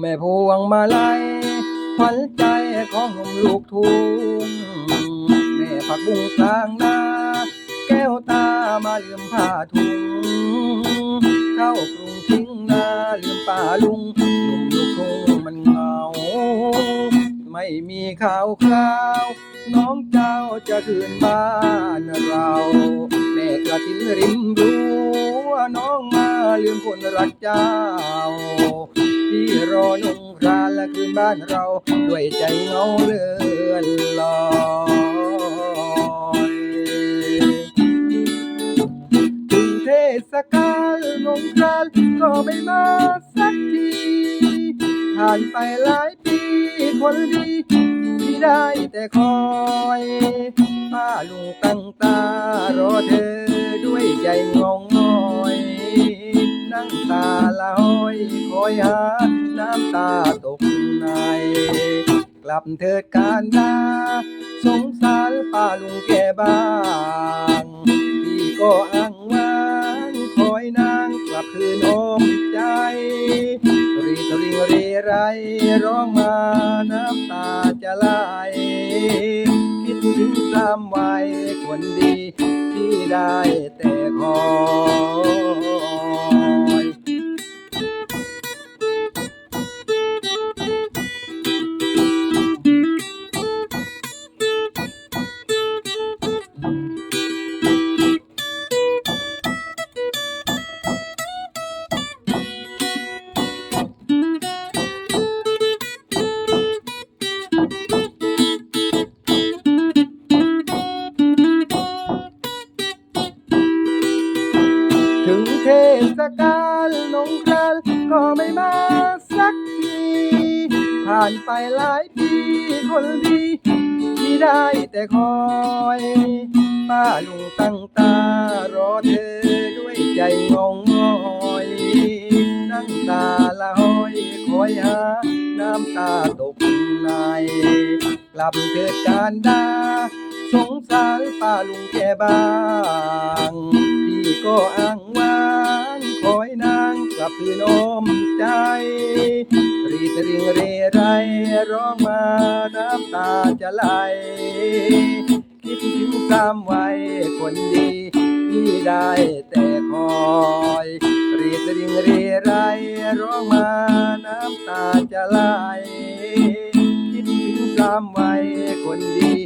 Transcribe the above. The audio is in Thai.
แม่พวงมาลัยขวัญใจของหนุ่มลูกทุ่งแม่ผักบุ้งกลางนาแก้วตามาลืมผ้าถุงเข้ากรุงทิ้งนาลืมป่าลุงหนุ่มลูกทุ่งมันเหงา ไม่มีข่าวคราว น้องเจ้าจะคืนบ้านเรา แม่กระทินริมรั้วน้องมาลืมคนรักเจ้า ที่รอนุ่งครานและคืนบ้านเรา ด้วยใจเงาเลื่อนลอยถึงเทศกาลสงกรานก็ไม่มาสักที ผ่านไปหลายปีคนดีที่ได้แต่คอยป้าลุงตั้งตารอเธอด้วยใจงงงอย นั่งตาลอยคอยหา น้ำตาตกใน กลับเถิดการดาสงสารป้าลุงแก่บ้าง พี่ก็อ้างว้างคอยนางกลับคืนอ้อมใจรีตริงเรไรร้องมาน้ำตาจะไหลคิดถึงสามวัยคนดี ที่ได้แต่คอ สงกรานต์ก็ไม่มาสักที ผ่านไปหลายปีคนดีที่ได้แต่คอยป้าลุงตั้งตารอเธอด้วยใจงงงอยนั่งตาละห้อยคอยหาน้ำตาตกในกลับเกิดการดาสงสารป้าลุงแก่บาง พี่ก็อ้างว้างคอยนาง กลับคืนอ้อมใจ รีตริงเรไรร้องมาน้ำตาจะไหล คิดถึงสามวัยคนดีที่ได้แต่คอยรีตริงเรไรร้องมาน้ำตาจะไหล คิดถึงสามวัยคนดี